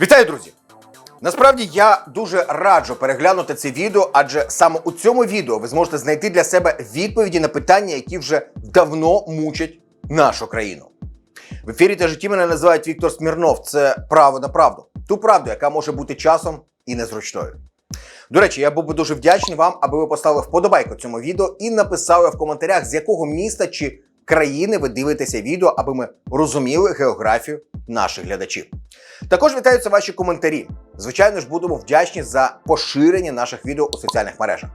Вітаю, друзі! Насправді я дуже раджу переглянути це відео, адже саме у цьому відео ви зможете знайти для себе відповіді на питання, які вже давно мучать нашу країну. В ефірі та житті мене називають Віктор Смірнов. Це право на правду. Ту правду, яка може бути часом і незручною. До речі, я був би дуже вдячний вам, аби ви поставили вподобайку цьому відео і написали в коментарях, з якого міста чи країни ви дивитеся відео, аби ми розуміли географію наших глядачів. Також вітаються ваші коментарі. Звичайно ж, будемо вдячні за поширення наших відео у соціальних мережах.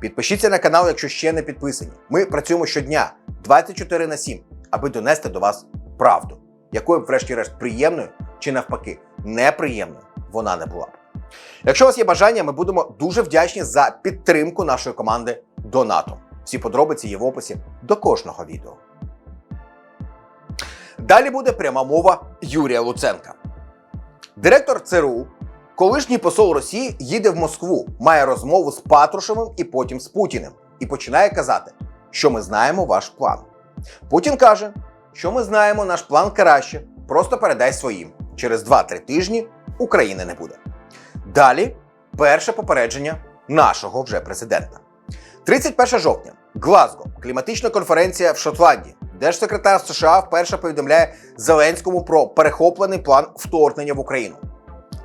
Підпишіться на канал, якщо ще не підписані. Ми працюємо щодня 24 на 7, аби донести до вас правду, якою врешті-решт, приємною чи навпаки неприємною вона не була. Якщо у вас є бажання, ми будемо дуже вдячні за підтримку нашої команди Донатом. Всі подробиці є в описі до кожного відео. Далі буде пряма мова Юрія Луценка. Директор ЦРУ, колишній посол Росії, їде в Москву, має розмову з Патрушевим і потім з Путіним, і починає казати, що ми знаємо ваш план. Путін каже, що ми знаємо наш план краще, просто передай своїм. Через 2-3 тижні України не буде. Далі перше попередження нашого вже президента. 31 жовтня, Глазго, кліматична конференція в Шотландії. Держсекретар США вперше повідомляє Зеленському про перехоплений план вторгнення в Україну.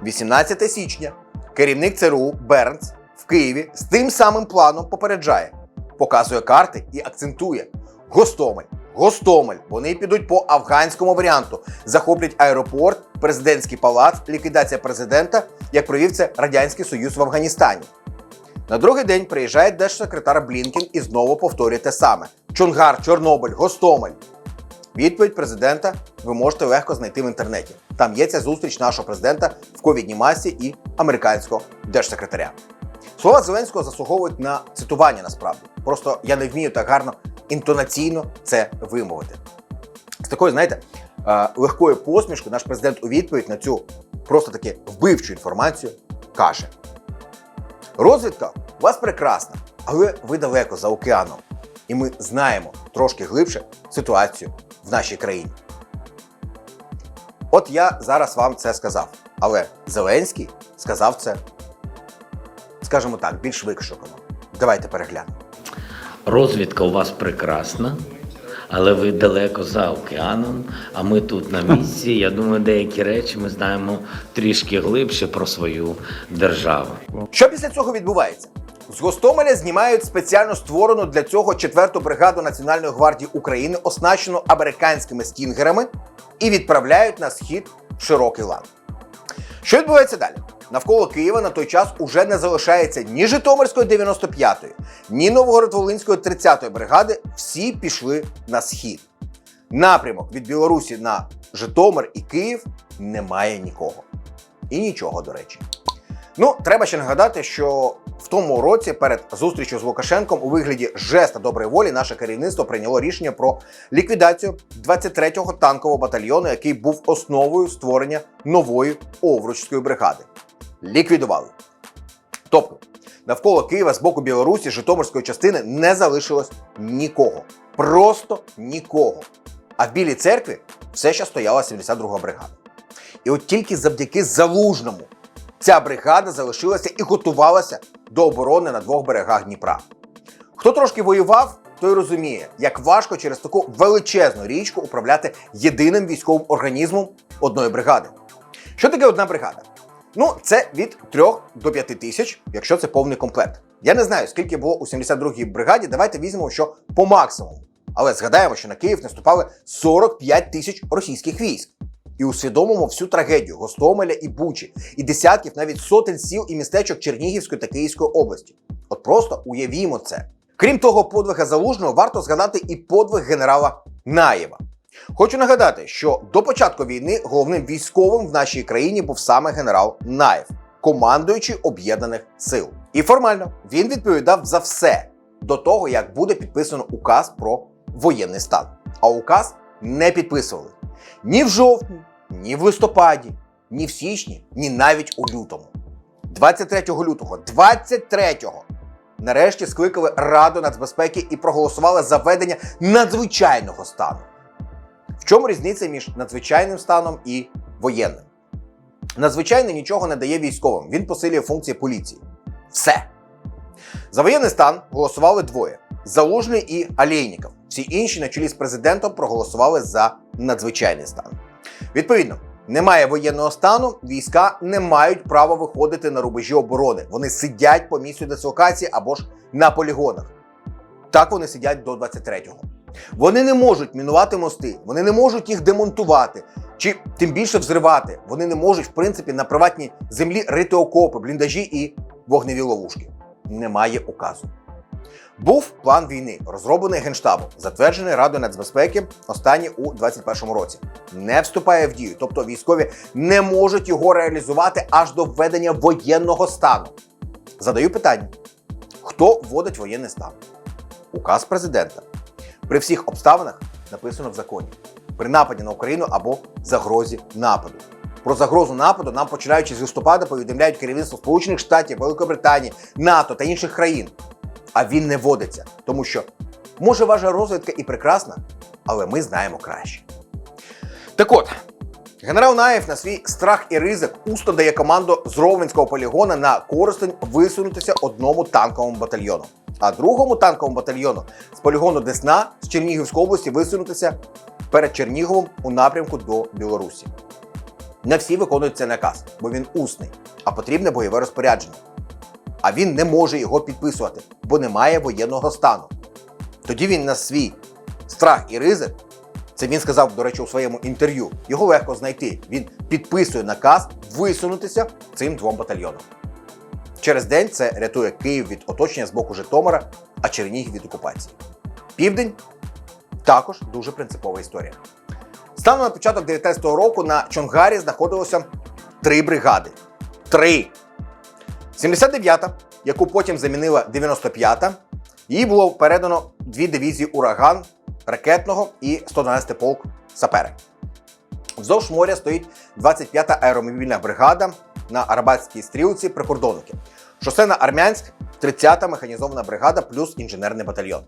18 січня керівник ЦРУ Бернс в Києві з тим самим планом попереджає, показує карти і акцентує: Гостомель, Гостомель. Вони підуть по афганському варіанту, захоплять аеропорт, президентський палац, ліквідація президента, як провів це Радянський Союз в Афганістані. На другий день приїжджає держсекретар Блінкен і знову повторює те саме: Чонгар, Чорнобиль, Гостомель. Відповідь президента ви можете легко знайти в інтернеті. Там є ця зустріч нашого президента в ковідній масі і американського держсекретаря. Слова Зеленського заслуговують на цитування насправді. Просто я не вмію так гарно інтонаційно це вимовити. З такою, знаєте, е, легкою посмішкою наш президент у відповідь на цю просто таки вбивчу інформацію каже: Розвідка у вас прекрасна, але ви далеко за океаном. І ми знаємо трошки глибше ситуацію в нашій країні. От я зараз вам це сказав. Але Зеленський сказав це, скажімо так, більш викшиковано. Давайте переглянемо. Розвідка у вас прекрасна, але ви далеко за океаном, а ми тут на місці. Я думаю, деякі речі ми знаємо трішки глибше про свою державу. Що після цього відбувається? З Гостомеля знімають спеціально створену для цього 4-ту бригаду Національної гвардії України, оснащену американськими стінгерами, і відправляють на схід широкий лан. Що відбувається далі? Навколо Києва на той час уже не залишається ні Житомирської 95-ї, ні Новгород-Волинської 30-ї бригади. Всі пішли на схід. Напрямок від Білорусі на Житомир і Київ немає нікого. І нічого, до речі. Ну, треба ще нагадати, що в тому році перед зустрічю з Лукашенком у вигляді жеста доброї волі наше керівництво прийняло рішення про ліквідацію 23-го танкового батальйону, який був основою створення нової Овручської бригади. Ліквідували. Тобто, навколо Києва з боку Білорусі Житомирської частини не залишилось нікого. Просто нікого. А в Білій церкві все ще стояла 72-га бригада. І от тільки завдяки залужному ця бригада залишилася і готувалася до оборони на двох берегах Дніпра. Хто трошки воював, той розуміє, як важко через таку величезну річку управляти єдиним військовим організмом одної бригади. Що таке одна бригада? Ну, це від 3 до 5 тисяч, якщо це повний комплект. Я не знаю, скільки було у 72-й бригаді. Давайте візьмемо, що по максимуму. Але згадаємо, що на Київ наступали 45 тисяч російських військ. І усвідомимо всю трагедію Гостомеля і Бучі, і десятків навіть сотень сіл і містечок Чернігівської та Київської області. От просто уявімо це. Крім того, подвига залужного варто згадати і подвиг генерала Наєва. Хочу нагадати, що до початку війни головним військовим в нашій країні був саме генерал Наєв, командуючий об'єднаних сил. І формально він відповідав за все до того, як буде підписано указ про воєнний стан. А указ не підписували ні в жовтні, ні в листопаді, ні в січні, ні навіть у лютому. 23 лютого, 23-го, нарешті скликали Раду нацбезпеки і проголосували за введення надзвичайного стану. В чому різниця між надзвичайним станом і воєнним? Надзвичайно нічого не дає військовим. Він посилює функції поліції. Все. За воєнний стан голосували двоє: Залужний і Алєйніков. Всі інші на чолі з президентом проголосували за надзвичайний стан. Відповідно, немає воєнного стану, війська не мають права виходити на рубежі оборони. Вони сидять по місцю дислокації або ж на полігонах. Так вони сидять до 23-го. Вони не можуть мінувати мости, вони не можуть їх демонтувати чи тим більше взривати. Вони не можуть, в принципі, на приватній землі рити окопи, бліндажі і вогневі ловушки. Немає указу. Був план війни, розроблений Генштабом, затверджений Радою нацбезпеки останній у 2021 році. Не вступає в дію, тобто військові не можуть його реалізувати аж до введення воєнного стану. Задаю питання: хто вводить воєнний стан? Указ президента. При всіх обставинах написано в законі: при нападі на Україну або загрозі нападу. Про загрозу нападу нам починаючи з листопада повідомляють керівництво Сполучених Штатів, Великобританії, НАТО та інших країн. А він не вводиться, тому що може ваша розвідка і прекрасна, але ми знаємо краще. Так от, генерал Наєв на свій страх і ризик усто дає команду з Ровенського полігона на Коростень висунутися одному танковому батальйону, а другому танковому батальйону з полігону Десна з Чернігівської області висунутися перед Черніговом у напрямку до Білорусі. Не всі виконують цей наказ, бо він усний, а потрібне бойове розпорядження. А він не може його підписувати, бо немає воєнного стану. Тоді він на свій страх і ризик, це він сказав, до речі, у своєму інтерв'ю, його легко знайти. Він підписує наказ висунутися цим двом батальйонам. Через день це рятує Київ від оточення з боку Житомира, а Чернігів від окупації. Південь також дуже принципова історія. Станом на початок 19-го року на Чонгарі знаходилося три бригади. Три! 79-та, яку потім замінила 95-та, їй було передано дві дивізії ураган ракетного і 112 полк сапери. Вздовж моря стоїть 25-та аеромобільна бригада на Арбатській стрілці прикордонники. Шосена Армянськ, 30-та механізована бригада плюс інженерний батальйон.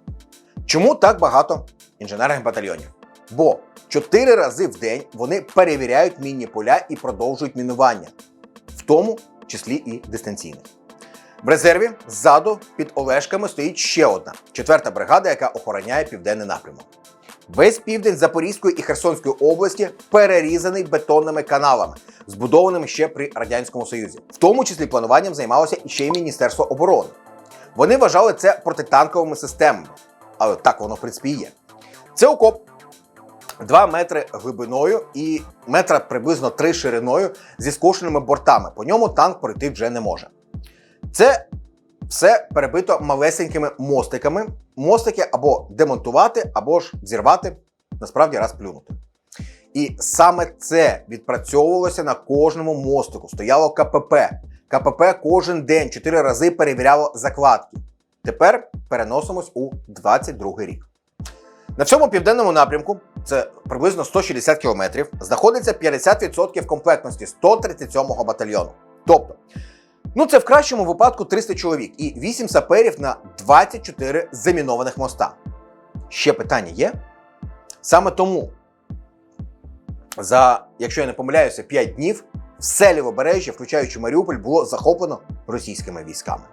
Чому так багато інженерних батальйонів? Бо чотири рази в день вони перевіряють мінні поля і продовжують мінування, в тому числі і дистанційне. В резерві ззаду під Олешками стоїть ще одна четверта бригада, яка охороняє південний напрямок. Весь південь Запорізької і Херсонської області перерізаний бетонними каналами, збудованими ще при Радянському Союзі. В тому числі плануванням займалося і ще й Міністерство оборони. Вони вважали це протитанковими системами, але так воно в принципі є. Це окоп 2 метри глибиною і метра приблизно 3 шириною зі скошеними бортами. По ньому танк пройти вже не може. Це все перебито малесенькими мостиками. Мостики або демонтувати, або ж зірвати, насправді раз плюнути. І саме це відпрацьовувалося на кожному мостику. Стояло КПП. КПП кожен день 4 рази перевіряло закладки. Тепер переносимось у 22 рік. На всьому південному напрямку, це приблизно 160 кілометрів, знаходиться 50% комплектності 137-го батальйону. Тобто, ну це в кращому випадку 300 чоловік і 8 саперів на 24 замінованих моста. Ще питання є? Саме тому, за, якщо я не помиляюся, 5 днів все лівобережжя, включаючи Маріуполь, було захоплено російськими військами.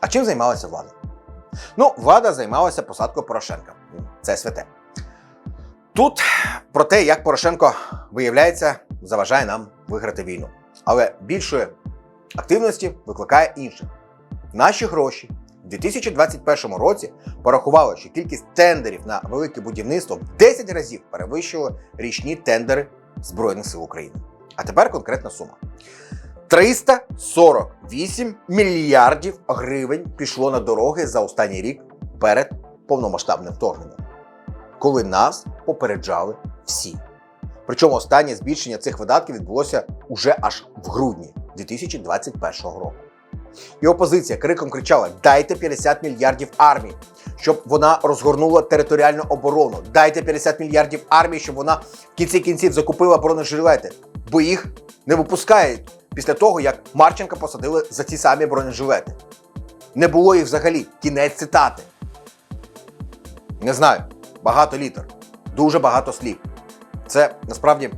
А чим займалася влада? Ну, влада займалася посадкою Порошенка. Це святе. Тут про те, як Порошенко виявляється, заважає нам виграти війну. Але більшої активності викликає інше. Наші гроші в 2021 році порахували, що кількість тендерів на велике будівництво в 10 разів перевищила річні тендери Збройних сил України. А тепер конкретна сума. 348 мільярдів гривень пішло на дороги за останній рік перед повномасштабним вторгненням, коли нас попереджали всі. Причому останнє збільшення цих видатків відбулося уже аж в грудні 2021 року. І опозиція криком кричала: Дайте 50 мільярдів армії, щоб вона розгорнула територіальну оборону. Дайте 50 мільярдів армії, щоб вона в кінці кінців закупила бронежилети, бо їх не випускають після того, як Марченка посадили за ці самі бронежилети. Не було їх взагалі. Кінець цитати. Не знаю. Багато літер, дуже багато слів. Це насправді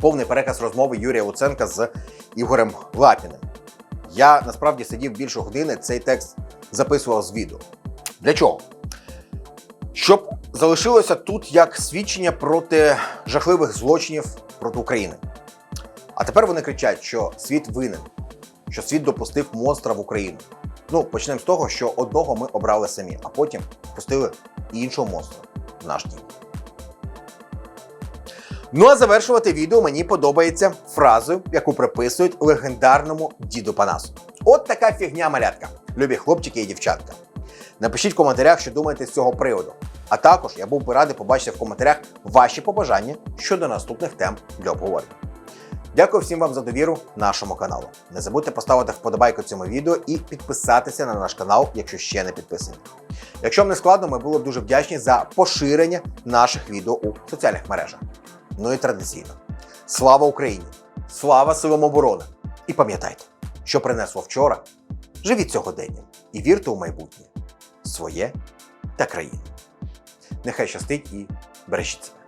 повний переказ розмови Юрія Луценка з Ігорем Лапіним. Я насправді сидів більше години, цей текст записував з відео. Для чого? Щоб залишилося тут як свідчення проти жахливих злочинів проти України. А тепер вони кричать, що світ винен, що світ допустив монстра в Україну. Ну, почнемо з того, що одного ми обрали самі, а потім пустили іншого монстра в наш дім. Ну а завершувати відео мені подобається фразою, яку приписують легендарному діду Панасу. От така фігня малятка, любі хлопчики і дівчатка. Напишіть в коментарях, що думаєте з цього приводу. А також я був би радий побачити в коментарях ваші побажання щодо наступних тем для обговорення. Дякую всім вам за довіру нашому каналу. Не забудьте поставити вподобайку цьому відео і підписатися на наш канал, якщо ще не підписані. Якщо вам не складно, ми були б дуже вдячні за поширення наших відео у соціальних мережах. Ну і традиційно. Слава Україні! Слава силам оборони! І пам'ятайте, що принесло вчора, живіть сьогоденням і вірте у майбутнє своє та країну. Нехай щастить і бережіть себе.